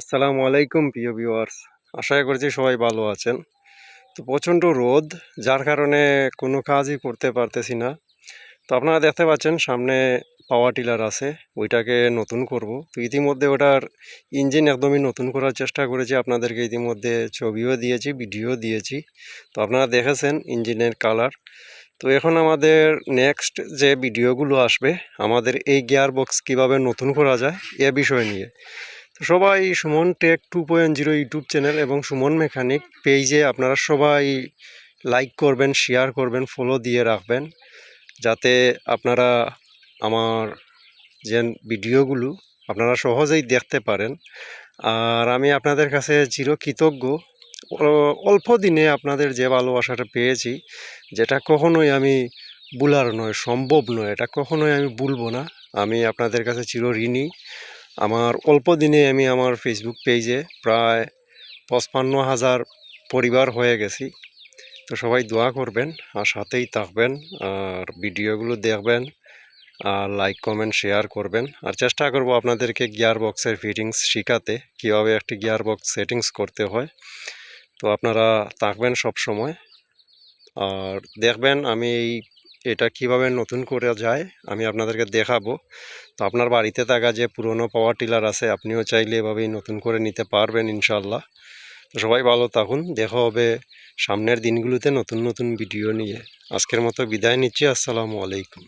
আসসালামু আলাইকুম, প্রিয় ভিউয়ার্স। আশা করছি সবাই ভালো আছেন। তো প্রচণ্ড রোদ, যার কারণে কোনো কাজই করতে পারতেছি না। তো আপনারা দেখতে পাচ্ছেন, সামনে পাওয়ার টিলার আছে। ওইটাকে নতুন করব। তো ইতিমধ্যে ওটার ইঞ্জিন একদমই নতুন করার চেষ্টা করেছি। আপনাদেরকে ইতিমধ্যে ছবিও দিয়েছি ভিডিও দিয়েছি। তো আপনারা দেখেছেন ইঞ্জিনের কালার তো এখন আমাদের নেক্সট যে ভিডিওগুলো আসবে, আমাদের এই গিয়ার বক্স কীভাবে নতুন করা যায়, এ বিষয় নিয়ে। সবাই Suman tech two point zero YouTube channel এবং সুমন মেকানিক পেজে আপনারা সবাই লাইক করবেন, শেয়ার করবেন ফলো দিয়ে রাখবেন যাতে আপনারা আমার যে ভিডিওগুলো আপনারা সহজেই দেখতে পারেন। আর আমি আপনাদের কাছে চিরকৃতজ্ঞ। অল্প দিনে আপনাদের যে ভালোবাসাটা পেয়েছি, যেটা কখনোই আমি ভুলার নয়, সম্ভব নয়, এটা কখনোই আমি ভুলবো না। আমি আপনাদের কাছে চির ঋণী। আমার অল্প দিনে আমি আমার ফেসবুক পেজে প্রায় পঁচপান্ন হাজার পরিবার হয়ে গেছি। তো সবাই দোয়া করবেন, আর সাথেই থাকবেন, আর ভিডিওগুলো দেখবেন, আর লাইক কমেন্ট শেয়ার করবেন। আর চেষ্টা করব আপনাদেরকে গিয়ার বক্সের ফিটিংস শেখাতে, কীভাবে একটি গিয়ার বক্স সেটিংস করতে হয়। তো আপনারা থাকবেন সব সময় আর দেখবেন আমি এই এটা কীভাবে নতুন করে যায়, আমি আপনাদেরকে দেখাবো। তো আপনার বাড়িতে থাকা যে পুরনো পাওয়ার টিলার আছে, আপনিও চাইলে এভাবেই নতুন করে নিতে পারবেন ইনশাল্লাহ তো সবাই ভালো থাকুন, দেখা হবে সামনের দিনগুলোতে নতুন নতুন ভিডিও নিয়ে। আজকের মতো বিদায় নিচ্ছি, আসসালামু আলাইকুম।